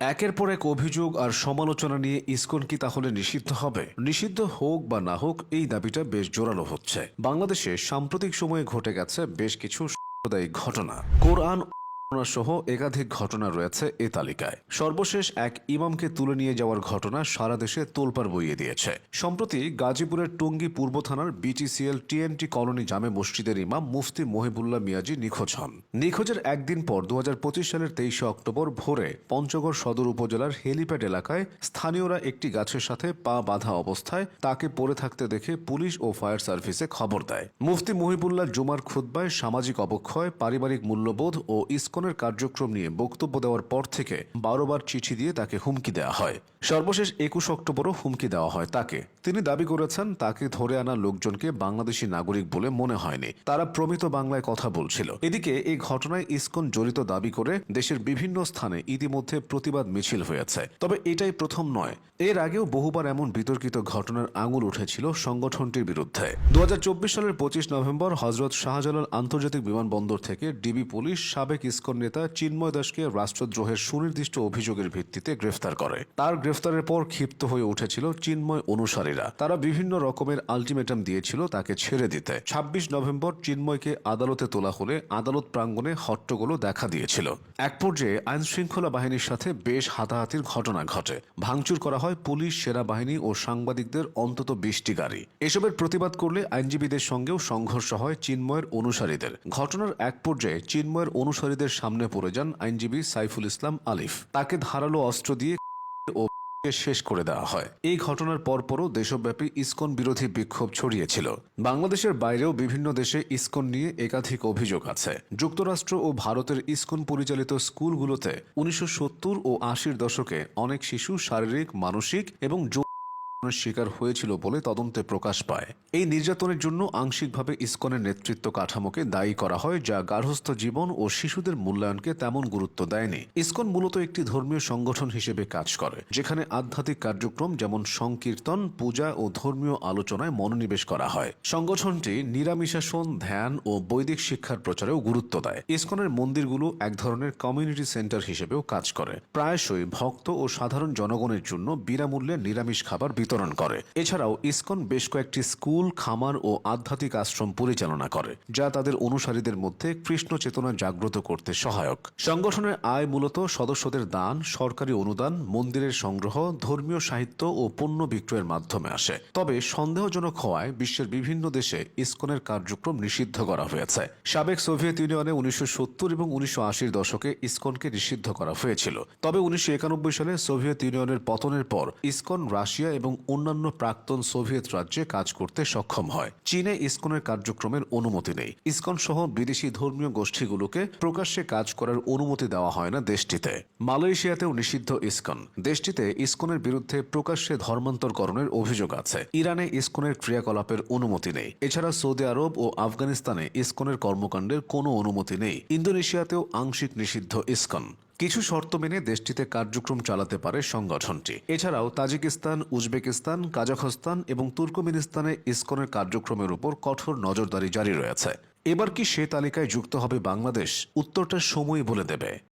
একের পর এক অভিযোগ আর সমালোচনা নিয়ে ইসকন কি তাহলে নিষিদ্ধ হবে? নিষিদ্ধ হোক বা না হোক, এই দাবিটা বেশ জোরালো হচ্ছে। বাংলাদেশে সাম্প্রতিক সময়ে ঘটে গেছে বেশ কিছু সাম্প্রদায়িক ঘটনা। কোরআন সহ একাধিক ঘটনা রয়েছে এ তালিকায়। সর্বশেষ এক ইমামকে তুলে নিয়ে যাওয়ার ঘটনা সারা দেশে তোলপাড় বইয়ে দিয়েছে। সম্প্রতি গাজীপুরের টঙ্গী পূর্ব থানার বিটিসিএল টিএনটি কলোনি জামে মসজিদের ইমাম মুফতি মহিবুল্লাহ মিয়াজি নিখোঁজ হন। নিখোঁজের একদিন পর দু সালের তেইশে অক্টোবর ভোরে পঞ্চগড় সদর উপজেলার হেলিপ্যাড এলাকায় স্থানীয়রা একটি গাছের সাথে পা বাঁধা অবস্থায় তাকে পড়ে থাকতে দেখে পুলিশ ও ফায়ার সার্ভিসে খবর দেয়। মুফতি মহিবুল্লাহ জুমার খুদ্বায় সামাজিক অবক্ষয়, পারিবারিক মূল্যবোধ ও ইসকনের কার্যক্রম নিয়ে বক্তব্য দেওয়ার পর থেকে বারোবার চিঠি দিয়ে তাকে হুমকি দেওয়া হয়। সর্বশেষ একুশ অক্টোবরও হুমকি দেওয়া হয় তাকে। তিনি দাবি করেছেন, তাকে ধরে আনা লোকজনকে বাংলাদেশি নাগরিক বলে মনে হয়নি। তারা প্রমিত বাংলায় কথা বলছিল। এদিকে এই ঘটনায় ইসকন জড়িত দাবি করে দেশের বিভিন্ন স্থানে ইতিমধ্যে প্রতিবাদ মিছিল হয়েছে। তবে এটাই প্রথম নয়। এর আগেও বহুবার এমন বিতর্কিত ঘটনার আঙুল উঠেছিল সংগঠনটির বিরুদ্ধে। দু হাজার চব্বিশ সালের পঁচিশ নভেম্বর হজরত শাহজালাল আন্তর্জাতিক বিমানবন্দর থেকে ডিবি পুলিশ সাবেক ইসকন নেতা চিন্ময় দাসকে রাষ্ট্রদ্রোহের সুনির্দিষ্ট অভিযোগের ভিত্তিতে গ্রেফতার করে। তার গ্রেফতারের পর ক্ষিপ্ত হয়ে উঠেছিল চিন্ময় অনুসারীরা। তারা বিভিন্ন রকমের আলটিমেটাম দিয়েছিল তাকে ছেড়ে দিতে। ২৬ নভেম্বর চিন্ময়কে আদালতে তোলা হলে আদালত প্রাঙ্গণে হট্টগোলও দেখা দিয়েছিল। এক পর্যায়ে আইন শৃঙ্খলা বাহিনীর সাথে বেশ হাতাহাতির ঘটনা ঘটে। ভাঙচুর করা হয় পুলিশ, সেনাবাহিনী ও সাংবাদিকদের অন্তত বিশটি গাড়ি। এসবের প্রতিবাদ করলে আইনজীবীদের সঙ্গেও সংঘর্ষ হয় চিন্ময়ের অনুসারীদের। ঘটনার এক পর্যায়ে চিন্ময়ের অনুসারীদের সামনে পড়ে যান আইনজীবী সাইফুল ইসলাম আলিফ। তাকে ধারালো অস্ত্র দিয়ে ও শেষ করে দেওয়া হয়। এই ঘটনার পরপরও দেশব্যাপী ইসকন বিরোধী বিক্ষোভ ছড়িয়েছিল। বাংলাদেশের বাইরেও বিভিন্ন দেশে ইসকন নিয়ে একাধিক অভিযোগ আছে। যুক্তরাষ্ট্র ও ভারতের ইসকন পরিচালিত স্কুলগুলোতে উনিশশো সত্তর ও আশির দশকে অনেক শিশু শারীরিক, মানসিক এবং নির্যাতনের শিকার হয়েছিল বলে তদন্তে প্রকাশ পায়। এই নির্যাতনের জন্য আংশিকভাবে ইসকনের নেতৃত্ব কাঠামোকে দায়ী করা হয়, যা গার্হস্থ্য জীবন ও শিশুদের মূল্যায়নকে তেমন গুরুত্ব দেয়নি। ইসকন মূলত একটি ধর্মীয় সংগঠন হিসেবে কাজ করে, যেখানে আধ্যাত্মিক কার্যক্রম যেমন সংকীর্তন, পূজা ও ধর্মীয় আলোচনায় মনোনিবেশ করা হয়। সংগঠনটি নিরামিষাসন, ধ্যান ও বৈদিক শিক্ষার প্রচারেও গুরুত্ব দেয়। ইসকনের মন্দিরগুলো এক ধরনের কমিউনিটি সেন্টার হিসেবেও কাজ করে। প্রায়শই ভক্ত ও সাধারণ জনগণের জন্য বিনামূল্যে নিরামিষ খাবার বিতরণ করে। এছাড়াও ইসকন বেশ কয়েকটি স্কুল, খামার ও আধ্যাত্মিক আশ্রম পরিচালনা করে, যা তাদের অনুসারীদের মধ্যে কৃষ্ণ চেতনা জাগ্রত করতে সহায়ক। সংগঠনের আয় মূলত সদস্যদের দান, সরকারি অনুদান, মন্দিরের সংগ্রহ, ধর্মীয় সাহিত্য ও পণ্য বিক্রয়ের মাধ্যমে আসে। তবে সন্দেহজনক হওয়ায় বিশ্বের বিভিন্ন দেশে ইসকনের কার্যক্রম নিষিদ্ধ করা হয়েছে। সাবেক সোভিয়েত ইউনিয়নে উনিশশো সত্তর এবং উনিশশো দশকে ইসকনকে নিষিদ্ধ করা হয়েছিল। তবে উনিশশো একানব্বই সালে সোভিয়েত ইউনিয়নের পতনের পর ইসকন, রাশিয়া এবং অন্যান্য প্রাক্তন সোভিয়েত রাজ্যে কাজ করতে সক্ষম হয়। চীনে ইসকনের কার্যক্রমের অনুমতি নেই। ইসকন সহ বিদেশি ধর্মীয় গোষ্ঠীগুলোকে প্রকাশ্যে কাজ করার অনুমতি দেওয়া হয় না দেশটিতে। মালয়েশিয়াতেও নিষিদ্ধ ইসকন। দেশটিতে ইসকনের বিরুদ্ধে প্রকাশ্যে ধর্মান্তরকরণের অভিযোগ আছে। ইরানে ইসকনের ক্রিয়াকলাপের অনুমতি নেই। এছাড়া সৌদি আরব ও আফগানিস্তানে ইসকনের কর্মকাণ্ডের কোনো অনুমতি নেই। ইন্দোনেশিয়াতেও আংশিক নিষিদ্ধ ইসকন। কিছু শর্ত মেনে দেশটিতে কার্যক্রম চালাতে পারে সংগঠনটি। এছাড়াও তাজিকিস্তান, উজবেকিস্তান, কাজাখস্তান এবং তুর্কমেনিস্তানে ইসকনের কার্যক্রমের উপর কঠোর নজরদারি জারি রয়েছে। এবার কি সে তালিকায় যুক্ত হবে বাংলাদেশ? উত্তরটা সময় বলে দেবে।